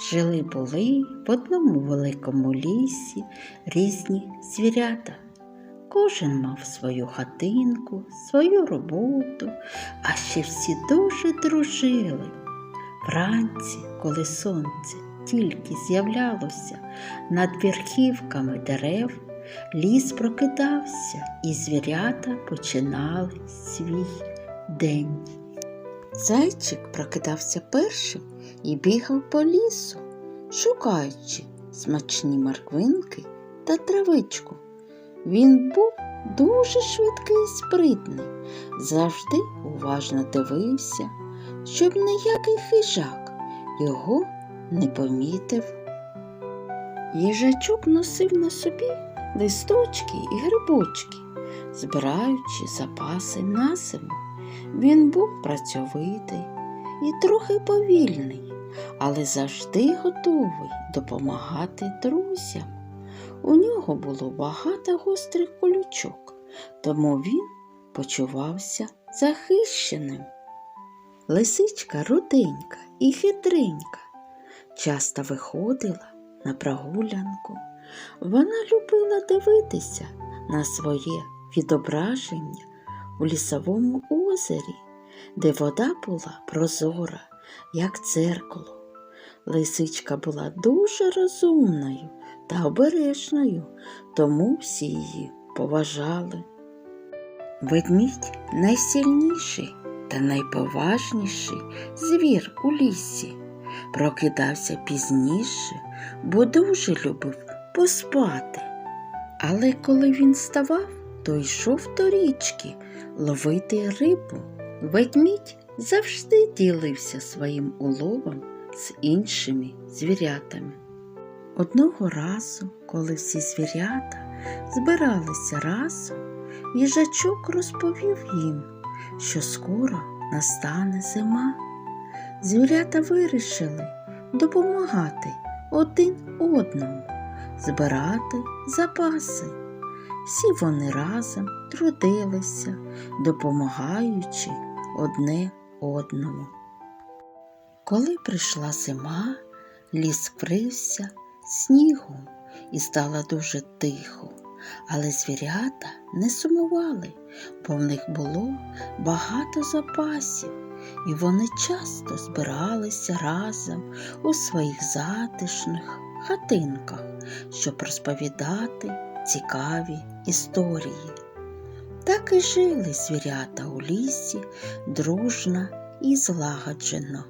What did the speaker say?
Жили були в одному великому лісі різні звірята. Кожен мав свою хатинку, свою роботу, а ще всі дуже дружили. Вранці, коли сонце тільки з'являлося над верхівками дерев, ліс прокидався, і звірята починали свій день. Зайчик прокидався першим і бігав по лісу, шукаючи смачні морквинки та травичку. Він був дуже швидкий і спритний, завжди уважно дивився, щоб ніякий хижак його не помітив. Їжачок носив на собі листочки і грибочки, збираючи запаси на зиму. Він був працьовитий і трохи повільний, але завжди готовий допомагати друзям. У нього було багато гострих колючок, тому він почувався захищеним. Лисичка руденька і хитренька часто виходила на прогулянку. Вона любила дивитися на своє відображення у лісовому озері, де вода була прозора, як дзеркало. Лисичка була дуже розумною та обережною, тому всі її поважали. Ведмідь найсильніший та найповажніший звір у лісі. Прокидався пізніше, бо дуже любив поспати. Але коли він ставав, то йшов до річки ловити рибу. Ведмідь завжди ділився своїм уловом з іншими звірятами. Одного разу, коли всі звірята збиралися разом, їжачок розповів їм, що скоро настане зима. Звірята вирішили допомагати один одному, збирати запаси. Всі вони разом трудилися, допомагаючи одне одному. Коли прийшла зима, ліс вкрився снігом і стало дуже тихо, але звірята не сумували, бо в них було багато запасів, і вони часто збиралися разом у своїх затишних хатинках, щоб розповідати цікаві історії. Так і жили звірята у лісі дружно і злагоджено.